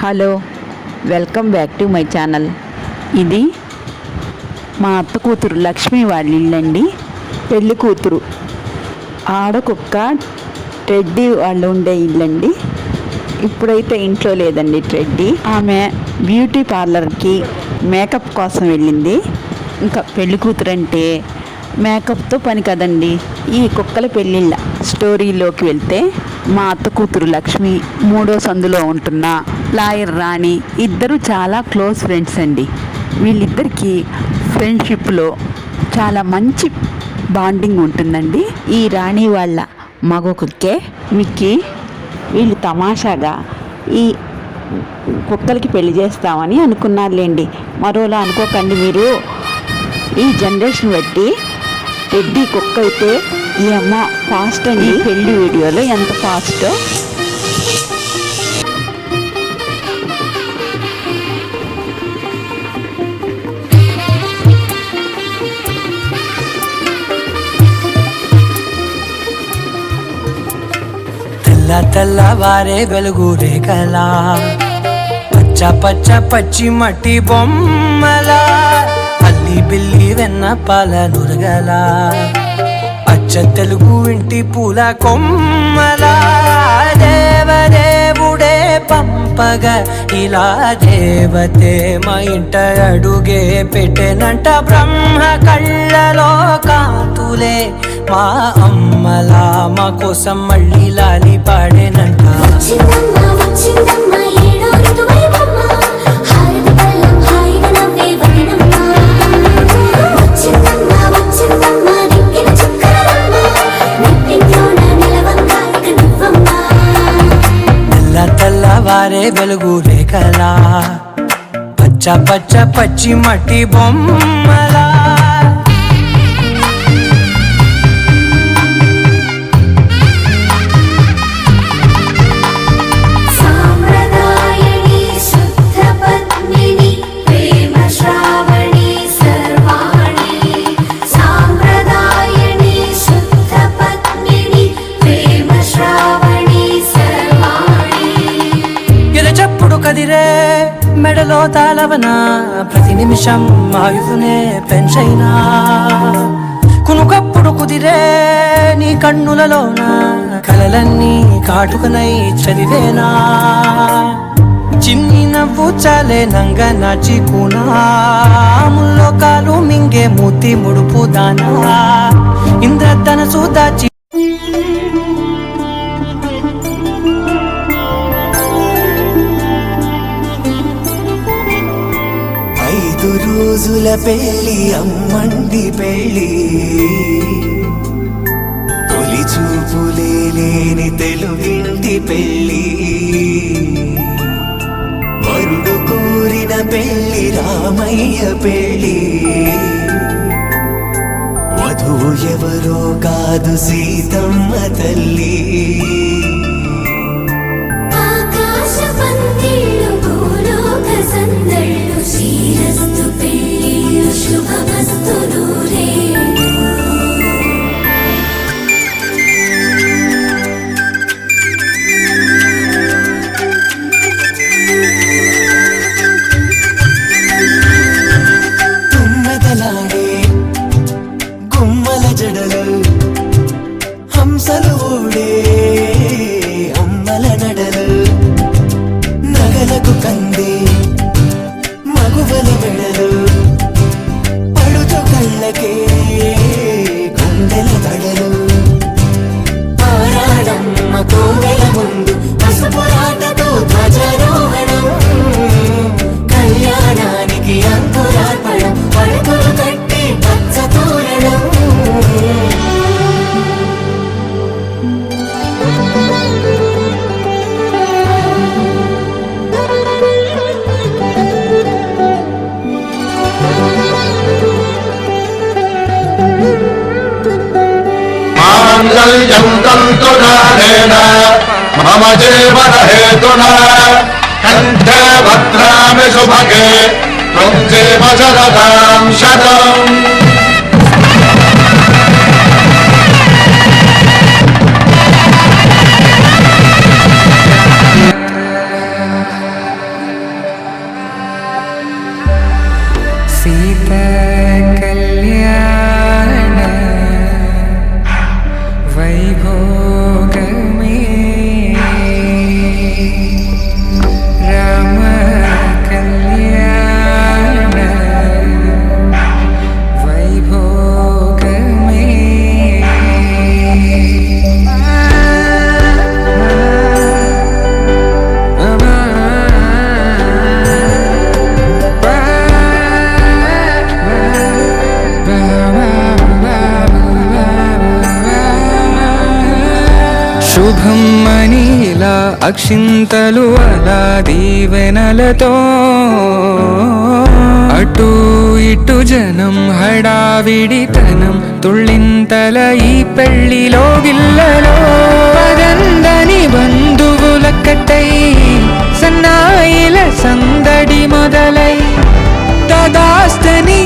Hello welcome back to my channel. ఇది మా అత్త కూతురు లక్ష్మి వాళ్ళ ఇల్లండి. పెళ్ళి కూతురు. ఆడకుక్క ట్రెడ్డీ వాళ్ళు ఉండే ఇల్లండి. ఇప్పుడైతే ఇంట్లో లేదండి ట్రెడ్డీ. ఆమె బ్యూటీ పార్లర్కి మేకప్ కోసం వెళ్ళింది. ఇంకా పెళ్ళి కూతురు అంటే మేకప్తో పని కదండి. ఈ కుక్కల పెళ్ళిళ్ళ స్టోరీలోకి వెళ్తే మా అత్త కూతురు లక్ష్మి మూడో సందులో ఉంటున్న లాయర్ రాణి ఇద్దరు చాలా క్లోజ్ ఫ్రెండ్స్ అండి. వీళ్ళిద్దరికీ ఫ్రెండ్షిప్లో చాలా మంచి బాండింగ్ ఉంటుందండి. ఈ రాణి వాళ్ళ మగ కుక్కే మిక్కి వీళ్ళు తమాషాగా ఈ కుక్కలకి పెళ్ళి చేస్తామని అనుకున్నారులేండి. మరోలా అనుకోకండి మీరు. ఈ జనరేషన్ బట్టి టెడ్డీ కుక్క అయితే ఈ అమ్మ ఫాస్ట్ అండి. పెళ్ళి వీడియోలో ఎంత ఫాస్టో తెల్ల తెల్లవారే వెలుగు రేఖలా పచ్చ పచ్చ పచ్చి మట్టి బొమ్మలా. అల్లి బిల్లి వెన్న పాల నురగలా. అచ్చ తెలుగు ఇంటి పూల కొమ్మల. దేవదేవుడే పంపగ ఇలా దేవతే మా ఇంట అడుగే పెట్టెనంట బ్రహ్మ కళ్ళలో కాతులే మా అమ్మలా మా కోసం మళ్ళీ లాలి పాడేనంట. వచ్చిందమ్మ వచ్చిందమ్మ ఏడో ఋతువైవమ్మ హారతి తెల్లవారే వెలుగు రేఖలా. పచ్చ పచ్చ పచ్చి మట్టి బొమ్మ కదిరే మెడలో తాళవనా ప్రతి నిమిషం ఆయువునే పెంచైనా. కునుకప్పుడు కుదిరే నీ కన్నులలోన కలలన్నీ కాటుకనై చదివేనా. చిన్ని నవ్వు చాలే నంగ నాచికునా ముల్లో కాలు మింగే మూతి ముడుపు దానా. ఇంద్రధనసు దాచి పూల పెళ్ళి అమ్మండి పెళ్ళి. తొలి చూపులే లేని తెలుగింటి పెళ్ళి. వరుడు కోరిన పెళ్ళి రామయ్య పెళ్ళి. వధువు ఎవరో కాదు సీతమ్మ తల్లి. ఆకాశ పందిళ్ళు భూలోక సందళ్ళు శ్రీరస్తు పెళ్ళిళ్ళు माङ्गल्यं तन्तुनानेन मम जीवनहेतुना कण्ठे भद्रामि सुभगे त्वं जीव शरदां शतम् అక్షింతలు అలా దీవెనలతో అటు ఇటు జనం హడావిడితనం తుళ్ళింతల ఈ పెళ్లిలో గిల్లలో పదందని బంధువులక్కటై సన్నాయిల సందడి మొదలై తదాస్తని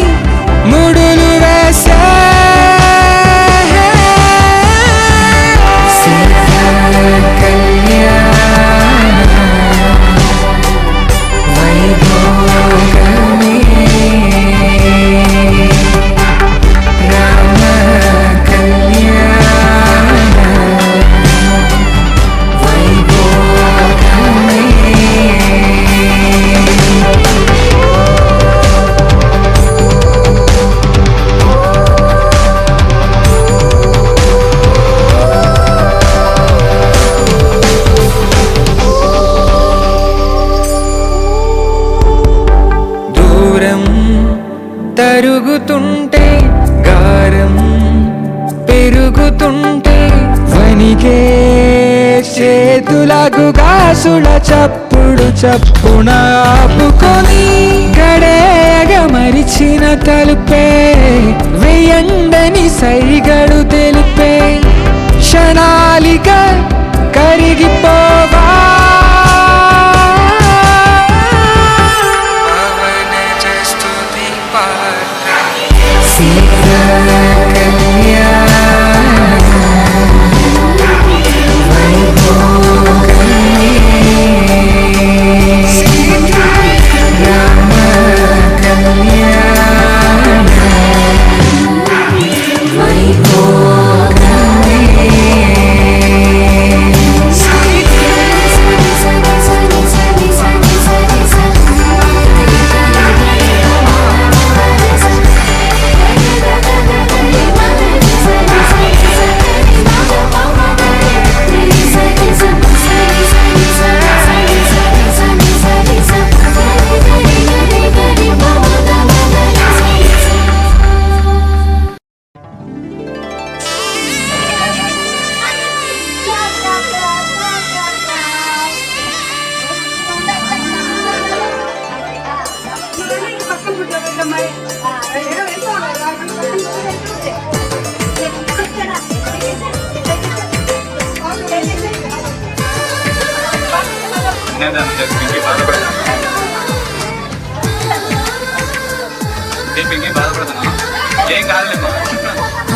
మనసుల చప్పుడు చప్పున ఆపుకొని గడేగ మరిచిన తలుపే వెయ్యండని సైగడు తెలిపే క్షణాలిక కరిగిపో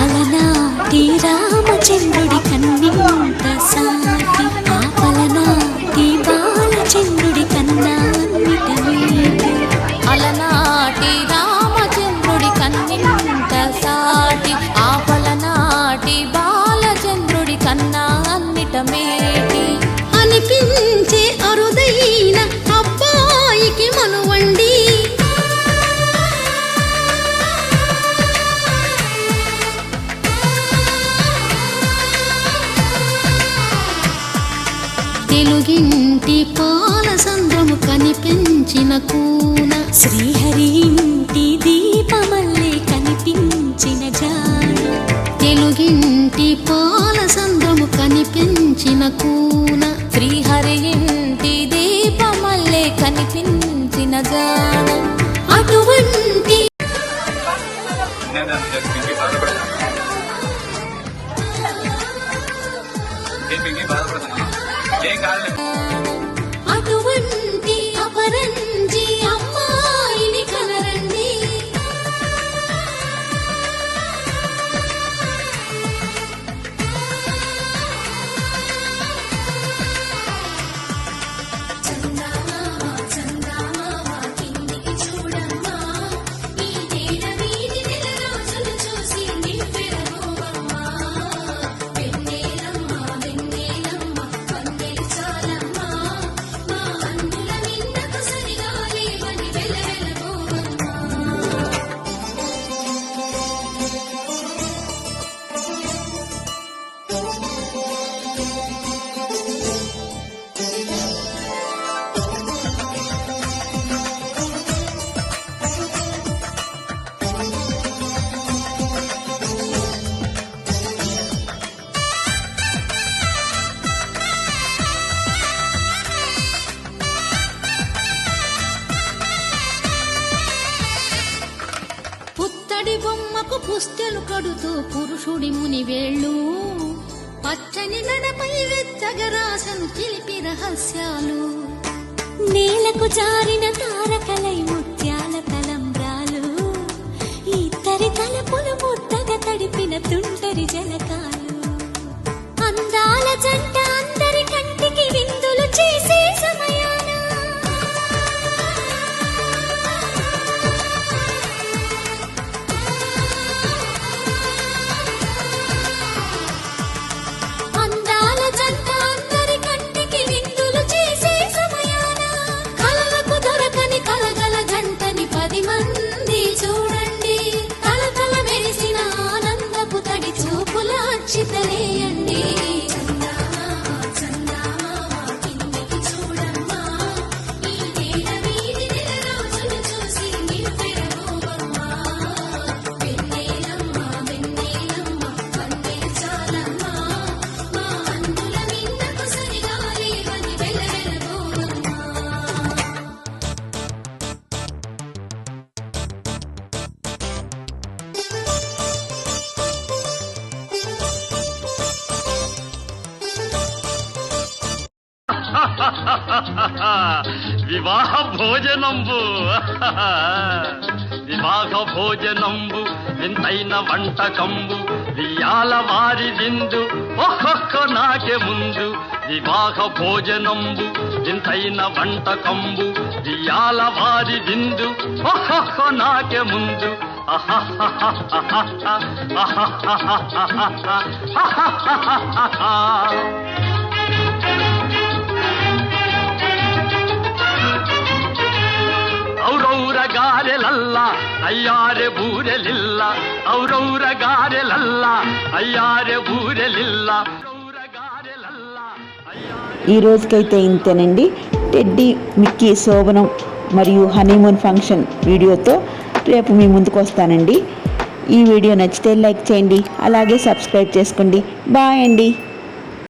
అలనాటి రామచంద్రుడి కన్నింత సాటి కూన శ్రీహరి ఇంటి దీపమల్లే కనిపించిన జాడ తెలుగింటి పాల సంద్రము కనిపించిన కూన శ్రీహరి ఇంటి దీపమల్లే కనిపించిన జాడ అటువంటి అటువంటి పుత్తడి పుస్తెలు కడుతూ పురుషుడి ముని వేళ్ళు. పచ్చని గడపై వెచ్చగరాసను చిలిపి రహస్యాలు. నేలకు జారిన తారకలై ముత్యాల తలంబ్రాలు. ఇద్దరి తలపులు ముద్ద భోజనంబు. వివాహ భోజనంబు వింతైన వంటకంబు వియాల వారి విందు ఒక్కొక్క నాకే ముందు. వివాహ భోజనంబు వింతైన వంటకంబు వియాల వారి విందు ఒక్కొక్క నాకే ముందు. ಔರೌರ ಗಾರೆಲಲ್ಲ ಅಯ್ಯಾರೆ ಬೂರೆಲಿಲ್ಲ ಔರೌರ ಗಾರೆಲಲ್ಲ ಅಯ್ಯಾರೆ ಬೂರೆಲಿಲ್ಲ ಔರೌರ ಗಾರೆಲಲ್ಲ ఈ రోజుకైతే ఇంతేనండి టెడ్డీ మిక్కీ శోభనం మరియు హనీమూన్ ఫంక్షన్ వీడియోతో రేపు మీ ముందుకు వస్తానండి ఈ వీడియో నచ్చితే లైక్ చేయండి అలాగే సబ్స్క్రైబ్ చేసుకోండి బాయ్ అండి